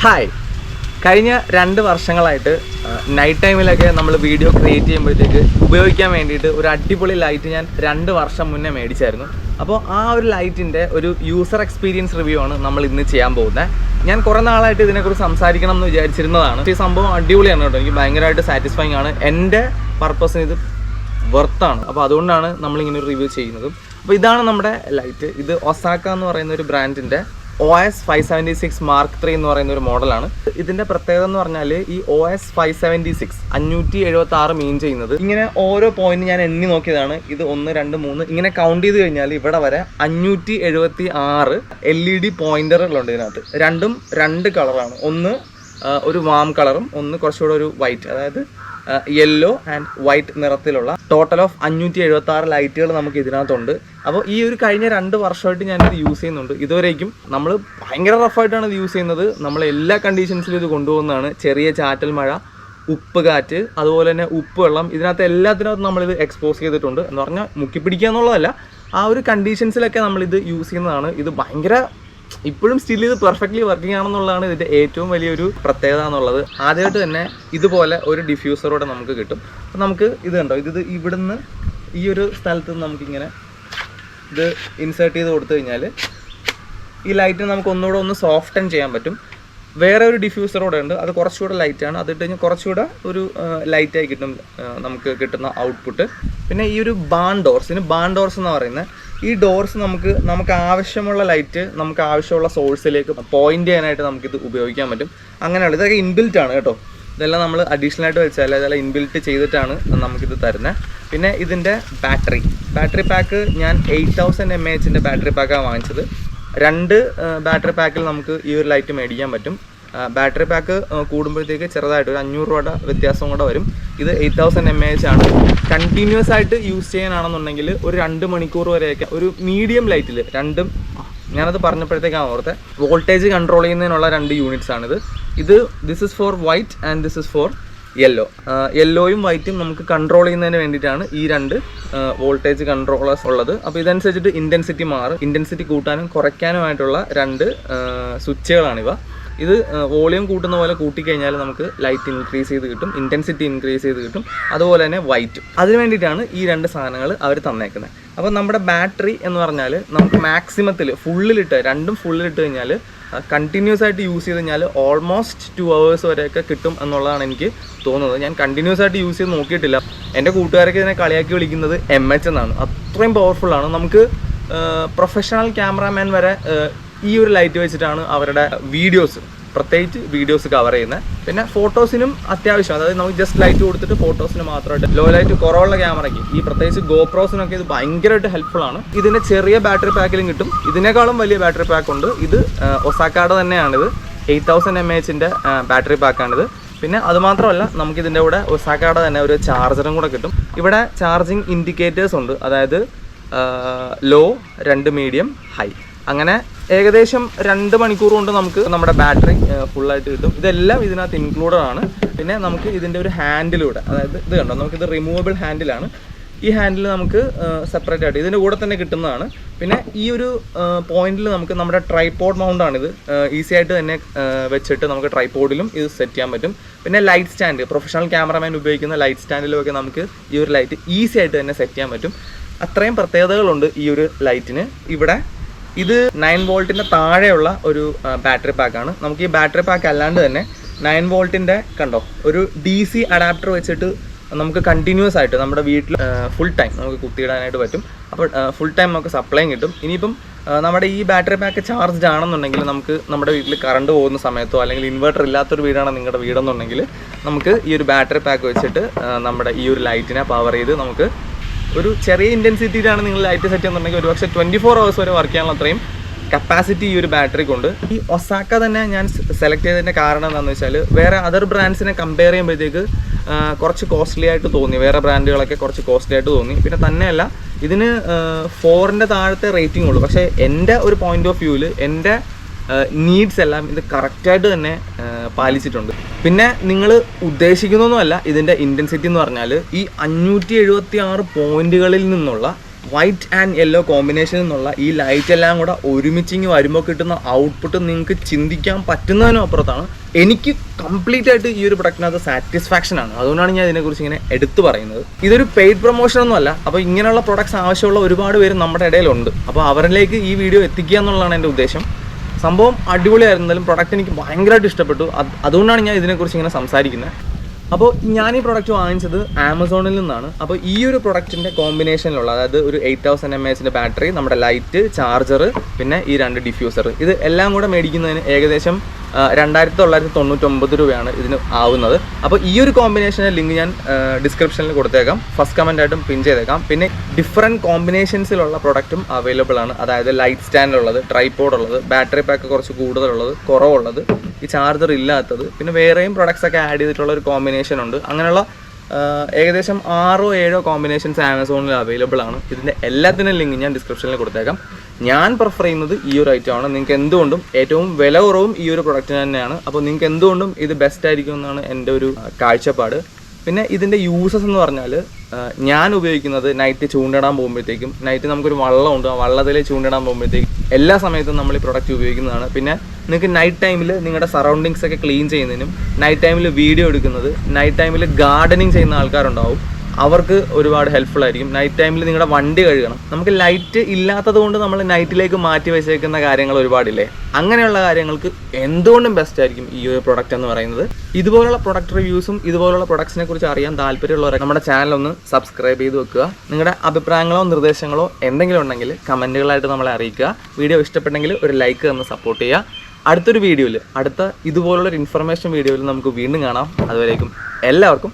Hi കഴിഞ്ഞ രണ്ട് വർഷങ്ങളായിട്ട് നൈറ്റ് ടൈമിലൊക്കെ നമ്മൾ വീഡിയോ ക്രിയേറ്റ് ചെയ്യുമ്പോഴത്തേക്ക് ഉപയോഗിക്കാൻ വേണ്ടിയിട്ട് ഒരു അടിപൊളി ലൈറ്റ് ഞാൻ രണ്ട് വർഷം മുന്നേ മേടിച്ചായിരുന്നു. അപ്പോൾ ആ ഒരു ലൈറ്റിന്റെ ഒരു യൂസർ എക്സ്പീരിയൻസ് റിവ്യൂ ആണ് നമ്മൾ ഇന്ന് ചെയ്യാൻ പോകുന്നത്. ഞാൻ കുറേ നാളായിട്ട് ഇതിനെക്കുറിച്ച് സംസാരിക്കണം എന്ന് വിചാരിച്ചിരുന്നതാണ്. ഈ സംഭവം അടിപൊളിയാണ് കേട്ടോ. എനിക്ക് ഭയങ്കരമായിട്ട് സാറ്റിസ്ഫൈങ് ആണ്. എന്റെ പർപ്പസിന് ഇത് വെർത്താണ് അപ്പോൾ അതുകൊണ്ടാണ് നമ്മളിങ്ങനെ ഒരു റിവ്യൂ ചെയ്യുന്നത്. അപ്പോൾ ഇതാണ് നമ്മുടെ ലൈറ്റ് ഇത് ഒസാക്ക എന്ന് പറയുന്ന ഒരു ബ്രാൻഡിന്റെ O S five seventy six mark three എന്ന് പറയുന്ന ഒരു മോഡലാണ്. ഇതിന്റെ പ്രത്യേകത എന്ന് പറഞ്ഞാൽ ഈ O S five seventy six അഞ്ഞൂറ്റി എഴുപത്തി ആറ് മീൻ ചെയ്യുന്നത്. ഇങ്ങനെ ഓരോ പോയിന്റ് ഞാൻ എണ്ണി നോക്കിയതാണ്. ഇത് ഒന്ന് രണ്ട് മൂന്ന്. ഇങ്ങനെ കൗണ്ട് ചെയ്ത് കഴിഞ്ഞാൽ ഇവിടെ വരെ അഞ്ഞൂറ്റി എഴുപത്തി ആറ് എൽ ഇ ഡി പോയിന്ററുകളുണ്ട് ഇതിനകത്ത്. രണ്ടും രണ്ട് കളറാണ് ഒന്ന് ഒരു വാം കളറും ഒന്ന് കുറച്ചുകൂടെ ഒരു വൈറ്റ് അതായത് യെല്ലോ ആൻഡ് വൈറ്റ് നിറത്തിലുള്ള ടോട്ടൽ ഓഫ് അഞ്ഞൂറ്റി എഴുപത്തി ആറ് ലൈറ്റുകൾ നമുക്ക് ഇതിനകത്തുണ്ട്. അപ്പോൾ ഈ ഒരു കഴിഞ്ഞ രണ്ട് വർഷമായിട്ട് ഞാനിത് യൂസ് ചെയ്യുന്നുണ്ട്. ഇതുവരേക്കും നമ്മൾ ഭയങ്കര റഫായിട്ടാണ് ഇത് യൂസ് ചെയ്യുന്നത്. നമ്മൾ എല്ലാ കണ്ടീഷൻസിലും ഇത് കൊണ്ടുപോകുന്നതാണ്. ചെറിയ ചാറ്റൽ മഴ ഉപ്പ് കാറ്റ് അതുപോലെ തന്നെ ഉപ്പ് വെള്ളം. ഇതിനകത്ത് എല്ലാത്തിനകത്തും നമ്മളിത് എക്സ്പോസ് ചെയ്തിട്ടുണ്ട്. എന്ന് പറഞ്ഞാൽ മുക്കി പിടിക്കുക എന്നുള്ളതല്ല ആ ഒരു കണ്ടീഷൻസിലൊക്കെ നമ്മളിത് യൂസ് ചെയ്യുന്നതാണ്. ഇത് ഭയങ്കര ഇപ്പോഴും സ്റ്റിൽ ഇത് പെർഫെക്റ്റ്ലി വർക്കിംഗ് ആണെന്നുള്ളതാണ് ഇതിന്റെ ഏറ്റവും വലിയൊരു പ്രത്യേകത എന്നുള്ളത്. ആദ്യമായിട്ട് തന്നെ ഇതുപോലെ ഒരു ഡിഫ്യൂസറോടെ നമുക്ക് കിട്ടും. അപ്പം നമുക്ക് ഇത് കണ്ടോ? ഇത് ഇവിടുന്ന് ഈ ഒരു സ്ഥലത്ത് നിന്ന് നമുക്കിങ്ങനെ ഇത് ഇൻസേർട്ട് ചെയ്ത് കൊടുത്തു കഴിഞ്ഞാൽ ഈ ലൈറ്റ് നമുക്ക് ഒന്നുകൂടെ ഒന്ന് സോഫ്റ്റൻ ചെയ്യാൻ പറ്റും. വേറെ ഒരു ഡിഫ്യൂസർ കൂടെ ഉണ്ട് അത് കുറച്ചുകൂടെ ലൈറ്റാണ് അത് ഇട്ട് കഴിഞ്ഞാൽ കുറച്ചുകൂടെ ഒരു ലൈറ്റായി കിട്ടും നമുക്ക് കിട്ടുന്ന ഔട്ട്പുട്ട് പിന്നെ ഈ ഒരു ബാൺ ഡോർസ് ഇതിന് ബാൺ ഡോർസ് എന്ന് പറയുന്നത്. ഈ ഡോർസ് നമുക്ക് നമുക്ക് ആവശ്യമുള്ള ലൈറ്റ് നമുക്ക് ആവശ്യമുള്ള സോഴ്സിലേക്ക് പോയിന്റ് ചെയ്യാനായിട്ട് നമുക്കിത് ഉപയോഗിക്കാൻ പറ്റും. അങ്ങനെയുള്ള ഇതൊക്കെ ഇൻബിൽറ്റ് ആണ് കേട്ടോ. ഇതെല്ലാം നമ്മൾ അഡീഷണൽ ആയിട്ട് വെച്ചാൽ അതെല്ലാം ഇൻബിൽറ്റ് ചെയ്തിട്ടാണ് നമുക്കിത് തരുന്നത് പിന്നെ ഇതിന്റെ ബാറ്ററി ബാറ്ററി പാക്ക് ഞാൻ എയ്റ്റ് തൗസൻഡ് എം എച്ചിന്റെ ബാറ്ററി പാക്കാണ് വാങ്ങിച്ചത്. രണ്ട് ബാറ്ററി പാക്കിൽ നമുക്ക് ഈ ഒരു ലൈറ്റ് മേടിക്കാൻ പറ്റും. ബാറ്ററി പാക്ക് കൂടുമ്പോഴത്തേക്ക് ചെറുതായിട്ട് ഒരു അഞ്ഞൂറ് രൂപയുടെ വ്യത്യാസം കൂടെ വരും. ഇത് എയ്റ്റ് തൗസൻഡ് എം എച്ച് ആണ്. കണ്ടിന്യൂസ് ആയിട്ട് യൂസ് ചെയ്യാനാണെന്നുണ്ടെങ്കിൽ ഒരു രണ്ട് മണിക്കൂർ വരെയൊക്കെ ഒരു മീഡിയം ലൈറ്റിൽ രണ്ടും ഞാനത് പറഞ്ഞപ്പോഴത്തേക്കാണ് ഓർത്തെ വോൾട്ടേജ് കൺട്രോൾ ചെയ്യുന്നതിനുള്ള രണ്ട് യൂണിറ്റ്സ് ആണിത്. ഇത് this is for white and this is for yellow യെല്ലോയും വൈറ്റും നമുക്ക് കൺട്രോൾ ചെയ്യുന്നതിന് വേണ്ടിയിട്ടാണ് ഈ രണ്ട് വോൾട്ടേജ് കൺട്രോളേഴ്സ് ഉള്ളത്. അപ്പോൾ ഇതനുസരിച്ചിട്ട് ഇന്റൻസിറ്റി മാറും. ഇന്റൻസിറ്റി കൂട്ടാനും കുറയ്ക്കാനുമായിട്ടുള്ള രണ്ട് സ്വിച്ചുകളാണിവ. ഇത് വോളിയം കൂട്ടുന്ന പോലെ കൂട്ടിക്കഴിഞ്ഞാൽ നമുക്ക് ലൈറ്റ് ഇൻക്രീസ് ചെയ്ത് കിട്ടും ഇന്റൻസിറ്റി ഇൻക്രീസ് ചെയ്ത് കിട്ടും. അതുപോലെ തന്നെ വൈറ്റും അതിന് വേണ്ടിയിട്ടാണ് ഈ രണ്ട് സാധനങ്ങൾ അവർ തന്നേക്കുന്നത് അപ്പോൾ നമ്മുടെ ബാറ്ററി എന്ന് പറഞ്ഞാൽ നമുക്ക് മാക്സിമത്തിൽ ഫുള്ളിലിട്ട് രണ്ടും ഫുള്ളിലിട്ട് കഴിഞ്ഞാൽ കണ്ടിന്യൂസ് ആയിട്ട് യൂസ് ചെയ്ത് കഴിഞ്ഞാൽ ഓൾമോസ്റ്റ് ടു അവേഴ്സ് വരെയൊക്കെ കിട്ടും എന്നുള്ളതാണ് എനിക്ക് തോന്നുന്നത്. ഞാൻ കണ്ടിന്യൂസ് ആയിട്ട് യൂസ് ചെയ്ത് നോക്കിയിട്ടില്ല. എന്റെ കൂട്ടുകാരൊക്കെ ഇതിനെ കളിയാക്കി വിളിക്കുന്നത് എം എച്ച് എന്നാണ്. അത്രയും പവർഫുള്ളാണ് നമുക്ക് പ്രൊഫഷണൽ ക്യാമറാമാൻ വരെ ഈ ഒരു ലൈറ്റ് വെച്ചിട്ടാണ് അവരുടെ വീഡിയോസ് പ്രത്യേകിച്ച് വീഡിയോസ് കവർ ചെയ്യുന്നത് പിന്നെ ഫോട്ടോസിനും അത്യാവശ്യം. അതായത് നമുക്ക് ജസ്റ്റ് ലൈറ്റ് കൊടുത്തിട്ട് ഫോട്ടോസിന് മാത്രമായിട്ട് ലോ ലൈറ്റ് കുറവുള്ള ക്യാമറയ്ക്ക് ഈ പ്രത്യേകിച്ച് ഗോപ്രോസിനൊക്കെ ഇത് ഭയങ്കരമായിട്ട് ഹെൽപ്ഫുൾ ആണ്. ഇതിന് ചെറിയ ബാറ്ററി പാക്കിലും കിട്ടും. ഇതിനേക്കാളും വലിയ ബാറ്ററി പാക്ക് ഉണ്ട്. ഇത് ഒസാക്കാടെ തന്നെയാണിത്. എയ്റ്റ് തൗസൻഡ് എം എച്ചിന്റെ ബാറ്ററി പാക്കാണിത് പിന്നെ അതുമാത്രമല്ല നമുക്ക് ഇതിന്റെ കൂടെ ഒസാക്കാടെ തന്നെ ഒരു ചാർജറും കൂടെ കിട്ടും. ഇവിടെ ചാർജിങ് ഇൻഡിക്കേറ്റേഴ്സ് ഉണ്ട്. അതായത് ലോ രണ്ട് മീഡിയം ഹൈ അങ്ങനെ ഏകദേശം രണ്ട് മണിക്കൂർ കൊണ്ട് നമുക്ക് നമ്മുടെ ബാറ്ററി ഫുള്ളായിട്ട് കിട്ടും. ഇതെല്ലാം ഇതിനകത്ത് ഇൻക്ലൂഡഡ് ആണ്. പിന്നെ നമുക്ക് ഇതിന്റെ ഒരു ഹാൻഡിലൂടെ അതായത് ഇത് കണ്ടോ? നമുക്കിത് റിമൂവബിൾ ഹാൻഡിലാണ് ഈ ഹാൻഡിൽ നമുക്ക് സെപ്പറേറ്റ് ആയിട്ട് ഇതിന്റെ കൂടെ തന്നെ കിട്ടുന്നതാണ്. പിന്നെ ഈ ഒരു പോയിന്റിൽ നമുക്ക് നമ്മുടെ ട്രൈപോഡ് മൗണ്ടാണിത് ഈസി ആയിട്ട് തന്നെ വെച്ചിട്ട് നമുക്ക് ട്രൈപോഡിലും ഇത് സെറ്റ് ചെയ്യാൻ പറ്റും. പിന്നെ ലൈറ്റ് സ്റ്റാൻഡ് പ്രൊഫഷണൽ ക്യാമറമാൻ ഉപയോഗിക്കുന്ന ലൈറ്റ് സ്റ്റാൻഡിലും ഒക്കെ നമുക്ക് ഈ ഒരു ലൈറ്റ് ഈസി ആയിട്ട് തന്നെ സെറ്റ് ചെയ്യാൻ പറ്റും. അത്രയും പ്രത്യേകതകളുണ്ട് ഈ ഒരു ലൈറ്റിന് ഇവിടെ ഇത് നയൻ വോൾട്ടിന്റെ താഴെയുള്ള ഒരു ബാറ്ററി പാക്കാണ് നമുക്ക് ഈ ബാറ്ററി പാക്ക് അല്ലാണ്ട് തന്നെ നയൻ വോൾട്ടിന്റെ കണ്ടോ ഒരു ഡി സി അഡാപ്റ്റർ വെച്ചിട്ട് നമുക്ക് കണ്ടിന്യൂസ് ആയിട്ട് നമ്മുടെ വീട്ടിൽ ഫുൾ ടൈം നമുക്ക് കുത്തിയിടാനായിട്ട് പറ്റും. അപ്പോൾ ഫുൾ ടൈം നമുക്ക് സപ്ലൈയും കിട്ടും. ഇനിയിപ്പം നമ്മുടെ ഈ ബാറ്ററി പാക്ക് ചാർജ്ഡ് ആണെന്നുണ്ടെങ്കിൽ നമുക്ക് നമ്മുടെ വീട്ടിൽ കറണ്ട് പോകുന്ന സമയത്തോ അല്ലെങ്കിൽ ഇൻവെർട്ടർ ഇല്ലാത്തൊരു വീടാണ് നിങ്ങളുടെ വീടെന്നുണ്ടെങ്കിൽ നമുക്ക് ഈ ഒരു ബാറ്ററി പാക്ക് വെച്ചിട്ട് നമ്മുടെ ഈ ഒരു ലൈറ്റിനെ പവർ ചെയ്ത് നമുക്ക് ഒരു ചെറിയ ഇന്റൻസിറ്റിയിലാണ് നിങ്ങൾ ലൈറ്റ് സെറ്റ് ചെയ്യുന്നുണ്ടെങ്കിൽ ഒരു പക്ഷേ ട്വന്റി ഫോർ അവേഴ്സ് വരെ വർക്ക് ചെയ്യാനുള്ള അത്രയും കപ്പാസിറ്റി ഈ ഒരു ബാറ്ററിക്കുണ്ട് ഈ ഒസാക്ക തന്നെ ഞാൻ സെലക്ട് ചെയ്തതിന്റെ കാരണം എന്താണെന്ന് വെച്ചാൽ വേറെ അതർ ബ്രാൻഡ്സിനെ കമ്പയർ ചെയ്യുമ്പോഴത്തേക്ക് കുറച്ച് കോസ്റ്റ്ലി ആയിട്ട് തോന്നി. വേറെ ബ്രാൻഡുകളൊക്കെ കുറച്ച് കോസ്റ്റ്ലി ആയിട്ട് തോന്നി. പിന്നെ തന്നെയല്ല ഇതിന് ഫോറിന്റെ താഴത്തെ റേറ്റിംഗ് ഉള്ളൂ. പക്ഷേ എന്റെ ഒരു പോയിന്റ് ഓഫ് വ്യൂവിൽ എന്റെ നീഡ്സ് എല്ലാം ഇത് കറക്റ്റായിട്ട് തന്നെ പാലിച്ചിട്ടുണ്ട്. പിന്നെ നിങ്ങൾ ഉദ്ദേശിക്കുന്നൊന്നുമല്ല ഇതിന്റെ ഇന്റൻസിറ്റി എന്ന് പറഞ്ഞാൽ ഈ അഞ്ഞൂറ്റി എഴുപത്തി ആറ് പോയിന്റുകളിൽ നിന്നുള്ള വൈറ്റ് ആൻഡ് യെല്ലോ കോമ്പിനേഷൻ എന്നുള്ള ഈ ലൈറ്റ് എല്ലാം കൂടെ ഒരുമിച്ചിങ്ങ് വരുമ്പോൾ കിട്ടുന്ന ഔട്ട്പുട്ട് നിങ്ങൾക്ക് ചിന്തിക്കാൻ പറ്റുന്നതിനും അപ്പുറത്താണ്. എനിക്ക് കംപ്ലീറ്റ് ആയിട്ട് ഈ ഒരു പ്രൊഡക്റ്റിനകത്ത് സാറ്റിസ്ഫാക്ഷൻ ആണ്. അതുകൊണ്ടാണ് ഞാൻ ഇതിനെക്കുറിച്ച് ഇങ്ങനെ എടുത്തു പറയുന്നത്. ഇതൊരു പെയ്ഡ് പ്രൊമോഷൻ ഒന്നും അല്ല അപ്പോൾ ഇങ്ങനെയുള്ള പ്രൊഡക്ട്സ് ആവശ്യമുള്ള ഒരുപാട് പേര് നമ്മുടെ ഇടയിലുണ്ട്. അപ്പോൾ അവരിലേക്ക് ഈ വീഡിയോ എത്തിക്കുക എന്നുള്ളതാണ് എന്റെ ഉദ്ദേശം. സംഭവം അടിപൊളിയായിരുന്നാലും പ്രൊഡക്റ്റ് എനിക്ക് ഭയങ്കരമായിട്ട് ഇഷ്ടപ്പെട്ടു. അതുകൊണ്ടാണ് ഞാൻ ഇതിനെക്കുറിച്ച് ഇങ്ങനെ സംസാരിക്കുന്നത്. അപ്പോൾ ഞാൻ ഈ പ്രൊഡക്റ്റ് വാങ്ങിച്ചത് ആമസോണിൽ നിന്നാണ്. അപ്പോൾ ഈ ഒരു പ്രൊഡക്റ്റിന്റെ കോമ്പിനേഷനിലുള്ള അതായത് ഒരു എയ്റ്റ് തൗസൻഡ് എം എച്ചിന്റെ ബാറ്ററി നമ്മുടെ ലൈറ്റ് ചാർജർ പിന്നെ ഈ രണ്ട് ഡിഫ്യൂസർ ഇത് എല്ലാം കൂടെ മേടിക്കുന്നതിന് ഏകദേശം രണ്ടായിരത്തി തൊള്ളായിരത്തി തൊണ്ണൂറ്റൊമ്പത് രൂപയാണ് ഇതിന് ആവുന്നത്. അപ്പോൾ ഈ ഒരു കോമ്പിനേഷന്റെ ലിങ്ക് ഞാൻ ഡിസ്ക്രിപ്ഷനിൽ കൊടുത്തേക്കാം. ഫസ്റ്റ് കമന്റ് ആയിട്ടും പിൻ ചെയ്തേക്കാം. പിന്നെ ഡിഫറെന്റ് കോമ്പിനേഷൻസിലുള്ള പ്രൊഡക്റ്റും അവൈലബിൾ ആണ്. അതായത് ലൈറ്റ് സ്റ്റാൻഡ് ഉള്ളത് ട്രൈപോഡ് ഉള്ളത് ബാറ്ററി പാക്ക് കുറച്ച് കൂടുതലുള്ളത് കുറവുള്ളത്. ഈ ചാർജർ ഇല്ലാത്തത്. പിന്നെ വേറെയും പ്രൊഡക്ട്സ് ഒക്കെ ആഡ് ചെയ്തിട്ടുള്ള ഒരു കോമ്പിനേഷൻ ഉണ്ട്. അങ്ങനെയുള്ള ഏകദേശം ആറോ ഏഴോ കോമ്പിനേഷൻസ് ആമസോണിൽ അവൈലബിൾ ആണ്. ഇതിന്റെ എല്ലാത്തിനും ലിങ്ക് ഞാൻ ഡിസ്ക്രിപ്ഷനിൽ കൊടുത്തേക്കാം. ഞാൻ പ്രിഫർ ചെയ്യുന്നത് ഈ ഒരു ആണ്. നിങ്ങൾക്ക് എന്തുകൊണ്ടും ഏറ്റവും വില കുറവും ഈ ഒരു പ്രൊഡക്റ്റിന് തന്നെയാണ്. അപ്പോൾ നിങ്ങൾക്ക് എന്തുകൊണ്ടും ഇത് ബെസ്റ്റ് ആയിരിക്കും എന്നാണ് എന്റെ ഒരു കാഴ്ചപ്പാട്. പിന്നെ ഇതിന്റെ യൂസസ് എന്ന് പറഞ്ഞാൽ ഞാൻ ഉപയോഗിക്കുന്നത് നൈറ്റ് ചൂണ്ടിടാൻ പോകുമ്പോഴത്തേക്കും. നൈറ്റ് നമുക്കൊരു വള്ളമുണ്ട് ആ വള്ളത്തിൽ ചൂണ്ടിടാൻ പോകുമ്പോഴത്തേക്കും എല്ലാ സമയത്തും നമ്മൾ ഈ പ്രൊഡക്റ്റ് ഉപയോഗിക്കുന്നതാണ്. പിന്നെ നിങ്ങൾക്ക് നൈറ്റ് ടൈമിൽ നിങ്ങളുടെ സറൗണ്ടിങ്സ് ഒക്കെ ക്ലീൻ ചെയ്യുന്നതിനും നൈറ്റ് ടൈമിൽ വീഡിയോ എടുക്കുന്നത് നൈറ്റ് ടൈമിൽ ഗാർഡനിങ് ചെയ്യുന്ന ആൾക്കാരുണ്ടാവും. അവർക്ക് ഒരുപാട് ഹെൽപ്ഫുൾ ആയിരിക്കും. നൈറ്റ് ടൈമിൽ നിങ്ങളുടെ വണ്ടി കഴുകണം. നമുക്ക് ലൈറ്റ് ഇല്ലാത്തത് കൊണ്ട് നമ്മൾ നൈറ്റിലേക്ക് മാറ്റി വെച്ചേക്കുന്ന കാര്യങ്ങൾ ഒരുപാടില്ലേ? അങ്ങനെയുള്ള കാര്യങ്ങൾക്ക് എന്തുകൊണ്ടും ബെസ്റ്റ് ആയിരിക്കും ഈ ഒരു പ്രൊഡക്റ്റ് എന്ന് പറയുന്നത്. ഇതുപോലുള്ള പ്രൊഡക്റ്റ് റിവ്യൂസും ഇതുപോലുള്ള പ്രൊഡക്ട്സിനെ കുറിച്ച് അറിയാൻ താല്പര്യമുള്ളവരെ നമ്മുടെ ചാനൽ ഒന്ന് സബ്സ്ക്രൈബ് ചെയ്ത് വെക്കുക. നിങ്ങളുടെ അഭിപ്രായങ്ങളോ നിർദ്ദേശങ്ങളോ എന്തെങ്കിലും ഉണ്ടെങ്കിൽ കമന്റുകളായിട്ട് നമ്മളെ അറിയിക്കുക. വീഡിയോ ഇഷ്ടപ്പെട്ടെങ്കിൽ ഒരു ലൈക്ക് തന്ന് സപ്പോർട്ട് ചെയ്യുക. അടുത്തൊരു വീഡിയോയിൽ അടുത്ത ഇതുപോലുള്ള ഒരു ഇൻഫർമേഷൻ വീഡിയോയിൽ നമുക്ക് വീണ്ടും കാണാം. അതുവരേക്കും എല്ലാവർക്കും